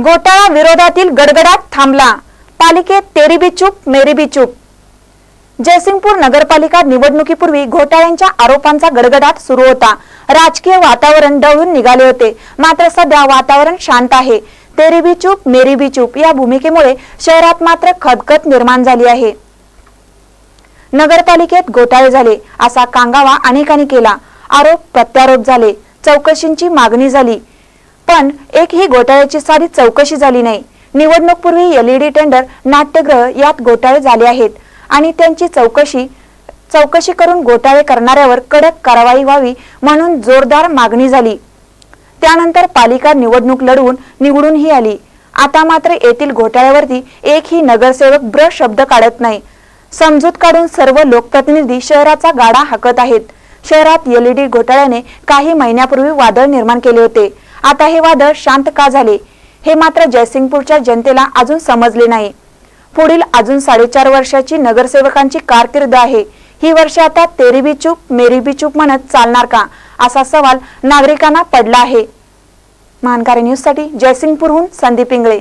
घोटाळा विरोधातील गडगडाट थांबला. पालिकेत तेरी बी चूप मेरी बी चूप जयसिंगपूर नगरपालिका निवडणुकीपूर्वी घोटाळ्यांच्या आरोपांचा गडगडाट सुरू होता. राजकीय वातावरण डळून निघाले होते. मात्र सध्या वातावरण शांत आहे. तेरी बी चूप मेरी बी चूप या भूमिकेमुळे शहरात मात्र खदखद निर्माण झाली आहे. नगरपालिकेत घोटाळे झाले असा कांगावा अनेकांनी केला. आरोप प्रत्यारोप झाले. चौकशींची मागणी झाली. पण एकही घोटाळ्याची साधी चौकशी झाली नाही. निवडणूकपूर्वी एलईडी टेंडर नाट्यगृह यात घोटाळे झाले आहेत आणि त्यांची चौकशी चौकशी करून घोटाळे करणाऱ्यावर कडक कारवाई व्हावी म्हणून जोरदार मागणी झाली. त्यानंतर पालिका निवडणूक लढवून निवडूनही आली. आता मात्र येथील घोटाळ्यावरती एकही नगरसेवक ब्र शब्द काढत नाही. समजूत काढून सर्व लोकप्रतिनिधी शहराचा गाडा हाकत आहेत. शहरात एलईडी घोटाळ्याने काही महिन्यापूर्वी वादळ निर्माण केले होते. आता हे वादळ शांत का झाले? हे मात्र जयसिंगपूरच्या जनतेला अजून समजले नाही. पुढील अजून साडेचार वर्षाची नगरसेवकांची कारकीर्द आहे. ही वर्ष आता तेरी बी चूप मेरी बी चूप म्हणत चालणार का? असा सवाल नागरिकांना पडला आहे. महानकारी न्यूजसाठी जयसिंगपूरहून संदीप इंगळे.